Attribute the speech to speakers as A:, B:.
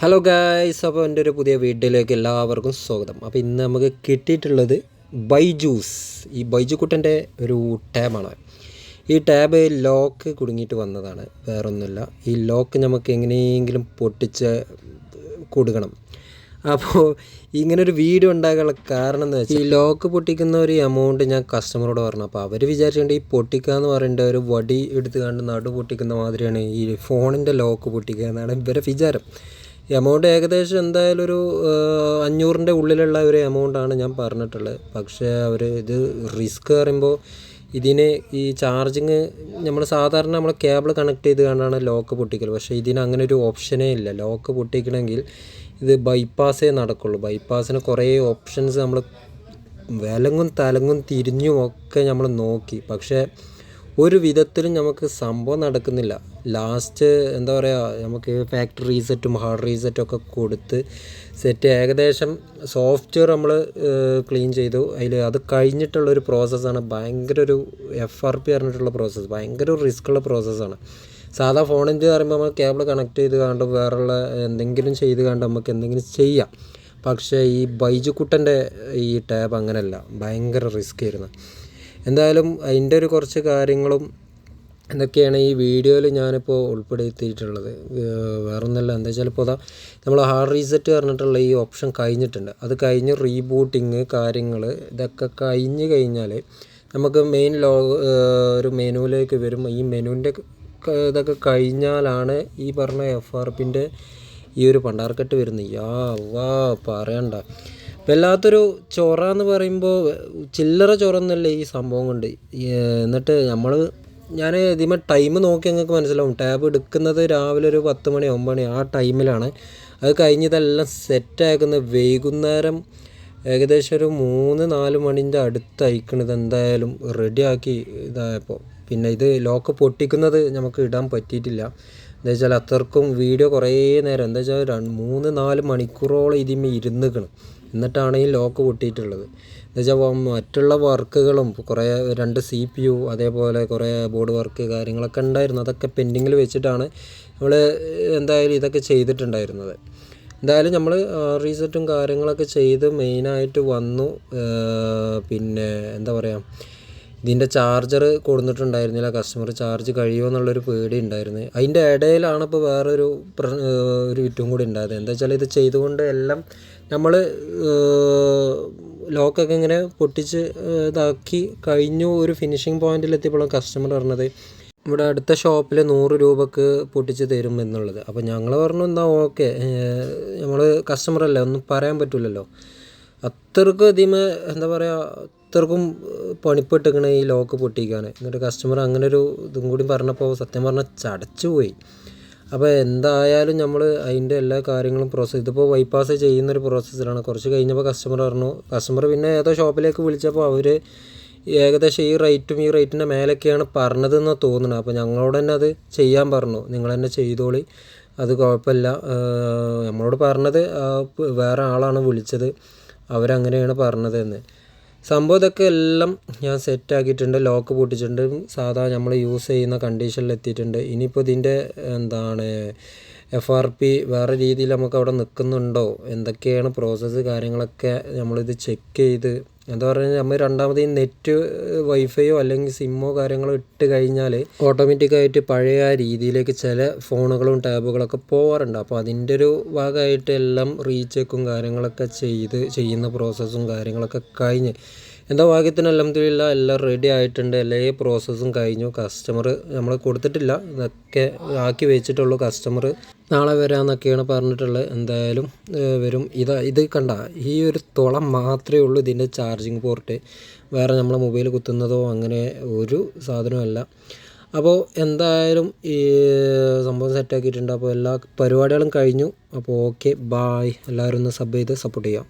A: Hello guys അപ്പോൾ എന്റെ ഒരു പുതിയ വീഡിയോയിലേക്ക് എല്ലാവർക്കും സ്വാഗതം. അപ്പോൾ ഇന്ന് നമുക്ക് കിട്ടിയിട്ടുള്ളത് ബൈജൂസ്. ഈ ബൈജുക്കുട്ടന്റെ ഒരു ടാബാണ് ഈ ടാബ് ലോക്ക് കുടുങ്ങിയിട്ട് വന്നതാണ്. വേറൊന്നുമില്ല. ഈ ലോക്ക് നമുക്ക് എങ്ങനെയെങ്കിലും പൊട്ടിച്ച് കൊടുക്കണം. അപ്പോൾ ഇങ്ങനൊരു വീഡിയോ ഉണ്ടാകാനുള്ള കാരണം എന്ന് വെച്ചാൽ ഈ ലോക്ക് പൊട്ടിക്കുന്ന ഒരു എമൗണ്ട് ഞാൻ കസ്റ്റമറോട് പറഞ്ഞു. അപ്പോൾ അവർ വിചാരിച്ചുകൊണ്ട് ഈ പൊട്ടിക്കുക എന്ന് പറയേണ്ട ഒരു വടി എടുത്ത് കണ്ട് നടു പൊട്ടിക്കുന്ന മാതിരിയാണ് ഈ ഫോണിന്റെ ലോക്ക് പൊട്ടിക്കുക എന്നാണ് ഇവരെ വിചാരം. എമൗണ്ട് ഏകദേശം എന്തായാലും ഒരു അഞ്ഞൂറിന്റെ ഉള്ളിലുള്ള ഒരു എമൗണ്ടാണ് ഞാൻ പറഞ്ഞിട്ടുള്ളത്. പക്ഷേ അവർ ഇത് റിസ്ക് പറയുമ്പോൾ ഇതിന് ഈ ചാർജിങ് നമ്മൾ സാധാരണ നമ്മൾ കേബിൾ കണക്ട് ചെയ്ത് കണ്ടാണ് ലോക്ക് പൊട്ടിക്കൽ പക്ഷേ ഇതിന് അങ്ങനെ ഒരു ഓപ്ഷനേ ഇല്ല. ലോക്ക് പൊട്ടിക്കണമെങ്കിൽ ഇത് ബൈപ്പാസേ നടക്കുള്ളൂ. ബൈപ്പാസിന് കുറേ ഓപ്ഷൻസ് നമ്മൾ വിലങ്ങും തലങ്ങും തിരിഞ്ഞും ഒക്കെ നമ്മൾ നോക്കി. പക്ഷേ ഒരു വിധത്തിലും നമുക്ക് സംഭവം നടക്കുന്നില്ല. ലാസ്റ്റ് എന്താ പറയുക നമുക്ക് ഫാക്ടറി റീസെറ്റും ഹാർഡ് റീസെറ്റും ഒക്കെ കൊടുത്ത് സെറ്റ് ഏകദേശം സോഫ്റ്റ്വെയർ നമ്മൾ ക്ലീൻ ചെയ്തു. അതിൽ അത് കഴിഞ്ഞിട്ടുള്ളൊരു പ്രോസസ്സാണ് ഭയങ്കര ഒരു എഫ് ആർ പി പറഞ്ഞിട്ടുള്ള പ്രോസസ്സ് ഭയങ്കര ഒരു റിസ്ക് റിസ്ക്കുള്ള പ്രോസസ്സാണ് സാധാ ഫോണിന്റെ പറയുമ്പോൾ നമ്മൾ കേബിൾ കണക്ട് ചെയ്ത് കണ്ട് വേറെയുള്ള എന്തെങ്കിലും ചെയ്ത് കണ്ട് നമുക്ക് എന്തെങ്കിലും ചെയ്യാം. പക്ഷേ ഈ ബൈജുക്കുട്ടന്റെ ഈ ടാബ് അങ്ങനെയല്ല ഭയങ്കര റിസ്ക് ആയിരുന്നു. എന്തായാലും അതിന്റെ ഒരു കുറച്ച് കാര്യങ്ങളും എന്തൊക്കെയാണ് ഈ വീഡിയോയിൽ ഞാനിപ്പോൾ ഉൾപ്പെടുത്തിയിട്ടുള്ളത്. വേറൊന്നുമല്ല എന്താ വെച്ചാൽ ഇപ്പോൾ അതാ നമ്മൾ ഹാർഡ് റീസെറ്റ് പറഞ്ഞിട്ടുള്ള ഈ ഓപ്ഷൻ കഴിഞ്ഞിട്ടുണ്ട്. അത് കഴിഞ്ഞ് റീബൂട്ടിങ് കാര്യങ്ങൾ ഇതൊക്കെ കഴിഞ്ഞ് കഴിഞ്ഞാൽ നമുക്ക് മെയിൻ ലോ ഒരു മെനുവിലേക്ക് വരും. ഈ മെനുവിന്റെ ഇതൊക്കെ കഴിഞ്ഞാലാണ് ഈ പറഞ്ഞ എഫ് ആർ പിന്റെ ഈ ഒരു പണ്ടാർക്കെട്ട് വരുന്നത്. യാ വാ പറയണ്ട. വല്ലാത്തൊരു ചൊറ എന്ന് പറയുമ്പോൾ ചില്ലറ ചൊറ ഈ സംഭവം കൊണ്ട്. എന്നിട്ട് നമ്മൾ ഞാൻ ഇതിമേ ടൈം നോക്കി ഞങ്ങൾക്ക് മനസ്സിലാവും. ടാബ് എടുക്കുന്നത് രാവിലെ ഒരു പത്ത് മണി ഒമ്പത് മണി ആ ടൈമിലാണ് അത് കഴിഞ്ഞതെല്ലാം സെറ്റാക്കുന്നത് വൈകുന്നേരം ഏകദേശം ഒരു മൂന്ന് നാല് മണിന്റെ അടുത്ത് അയക്കണത് എന്തായാലും റെഡിയാക്കി ഇതായപ്പോൾ പിന്നെ ഇത് ലോക്ക് പൊട്ടിക്കുന്നത് നമുക്ക് ഇടാൻ പറ്റിയിട്ടില്ല. എന്താ വെച്ചാൽ അത്രക്കും വീഡിയോ കുറേ നേരം എന്താ വെച്ചാൽ രണ്ട് മൂന്ന് നാല് മണിക്കൂറോളം ഇതിമേ ഇരുന്നിക്കണം. എന്നിട്ടാണ് ഈ ലോക്ക് പൊട്ടിയിട്ടുള്ളത്. എന്ന് വെച്ചാൽ മറ്റുള്ള വർക്കുകളും കുറേ രണ്ട് സി പി യു അതേപോലെ കുറേ ബോർഡ് വർക്ക് കാര്യങ്ങളൊക്കെ ഉണ്ടായിരുന്നു. അതൊക്കെ പെൻഡിങ്ങിൽ വെച്ചിട്ടാണ് നമ്മൾ എന്തായാലും ഇതൊക്കെ ചെയ്തിട്ടുണ്ടായിരുന്നത്. എന്തായാലും നമ്മൾ റീസെറ്റും കാര്യങ്ങളൊക്കെ ചെയ്ത് മെയിനായിട്ട് വന്നു. പിന്നെ എന്താ പറയുക ഇതിന്റെ ചാർജർ കൊടുത്തിട്ടുണ്ടായിരുന്നില്ല കസ്റ്റമർ ചാർജ് കഴിയുമോ എന്നുള്ളൊരു പേടി ഉണ്ടായിരുന്നു. അതിന്റെ ഇടയിലാണ് ഇപ്പോൾ വേറൊരു ഒരു വിറ്റും കൂടി ഉണ്ടായത്. എന്താ വെച്ചാൽ ഇത് ചെയ്തുകൊണ്ട് എല്ലാം നമ്മൾ ലോക്കൊക്കെ ഇങ്ങനെ പൊട്ടിച്ച് ഇതാക്കി കഴിഞ്ഞു ഒരു ഫിനിഷിങ് പോയിന്റിൽ എത്തിയപ്പോഴാണ് കസ്റ്റമർ പറഞ്ഞത് ഇവിടെ അടുത്ത ഷോപ്പിൽ നൂറ് രൂപക്ക് പൊട്ടിച്ച് തരും എന്നുള്ളത്. അപ്പോൾ ഞങ്ങൾ പറഞ്ഞു എന്നാൽ ഓക്കെ നമ്മൾ കസ്റ്റമറല്ലേ ഒന്നും പറയാൻ പറ്റില്ലല്ലോ അത്രയ്ക്ക് ഇതിമ എന്താ പറയുക അത്രക്കും പണിപ്പെട്ടിരിക്കണ ഈ ലോക്ക് പൊട്ടിക്കാൻ എന്നിട്ട് കസ്റ്റമർ അങ്ങനെ ഒരു ഇതും കൂടി പറഞ്ഞപ്പോൾ സത്യം പറഞ്ഞാൽ ചടച്ചു പോയി അപ്പോൾ എന്തായാലും നമ്മൾ അതിന്റെ എല്ലാ കാര്യങ്ങളും പ്രോസസ്സ് ഇതിപ്പോൾ ബൈപ്പാസ് ചെയ്യുന്നൊരു പ്രോസസ്സിലാണ് കുറച്ച് കഴിഞ്ഞപ്പോൾ കസ്റ്റമർ പറഞ്ഞു കസ്റ്റമർ പിന്നെ ഏതോ ഷോപ്പിലേക്ക് വിളിച്ചപ്പോൾ അവർ ഏകദേശം ഈ റേറ്റും ഈ റേറ്റിന്റെ മേലൊക്കെയാണ് പറഞ്ഞതെന്ന് തോന്നുന്നത് അപ്പോൾ ഞങ്ങളോട് തന്നെ അത് ചെയ്യാൻ പറഞ്ഞു. നിങ്ങൾ തന്നെ ചെയ്തോളി. അത് കുഴപ്പമില്ല. നമ്മളോട് പറഞ്ഞത് വേറെ ആളാണ് വിളിച്ചത്. അവരങ്ങനെയാണ് പറഞ്ഞതെന്ന്. സംഭവം എല്ലാം ഞാൻ സെറ്റ് ആക്കിയിട്ടുണ്ട് ലോക്ക് പൊട്ടിച്ചിട്ടുണ്ട്. സാധാ നമ്മൾ യൂസ് ചെയ്യുന്ന കണ്ടീഷനിൽ എത്തിയിട്ടുണ്ട്. ഇനിയിപ്പോൾ ഇതിന്റെ എന്താണ് എഫ് ആർ പി വേറെ രീതിയിൽ നമുക്ക് അവിടെ നിൽക്കുന്നുണ്ടോ? എന്തൊക്കെയാണ് പ്രോസസ്സ് കാര്യങ്ങളൊക്കെ നമ്മളിത് ചെക്ക് ചെയ്ത്? എന്താ പറയുക നമ്മൾ രണ്ടാമത് ഈ നെറ്റ് വൈഫൈയോ അല്ലെങ്കിൽ സിമ്മോ കാര്യങ്ങളോ ഇട്ട് കഴിഞ്ഞാൽ ഓട്ടോമാറ്റിക്കായിട്ട് പഴയ രീതിയിലേക്ക് ചില ഫോണുകളും ടാബുകളൊക്കെ പോകാറുണ്ട് അപ്പോൾ അതിന്റെ ഒരു ഭാഗമായിട്ട് എല്ലാം റീചെക്കും കാര്യങ്ങളൊക്കെ ചെയ്ത് ചെയ്യുന്ന പ്രോസസ്സും കാര്യങ്ങളൊക്കെ കഴിഞ്ഞ്. എന്താ ഭാഗ്യത്തിന് അലഹമില്ല എല്ലാം റെഡി ആയിട്ടുണ്ട്. എല്ലാ പ്രോസസ്സും കഴിഞ്ഞു. കസ്റ്റമർ നമ്മൾ കൊടുത്തിട്ടില്ല. ഇതൊക്കെ ആക്കി വെച്ചിട്ടുള്ളൂ കസ്റ്റമർ നാളെ വരാമെന്നൊക്കെയാണ് പറഞ്ഞിട്ടുള്ളത്. എന്തായാലും വരും. ഇത് ഇത് കണ്ട ഈ ഒരു തുളം മാത്രമേ ഉള്ളൂ ഇതിന്റെ ചാർജിങ് പോർട്ട്. വേറെ നമ്മൾ മൊബൈൽ കുത്തുന്നതോ അങ്ങനെ ഒരു സാധനമല്ല. അപ്പോൾ എന്തായാലും ഈ സംഭവം സെറ്റാക്കിയിട്ടുണ്ട്. അപ്പോൾ എല്ലാ പരിപാടികളും കഴിഞ്ഞു. അപ്പോൾ ഓക്കെ ബായ്. എല്ലാവരും ഒന്ന് സബ് ചെയ്ത് സപ്പോർട്ട് ചെയ്യാം.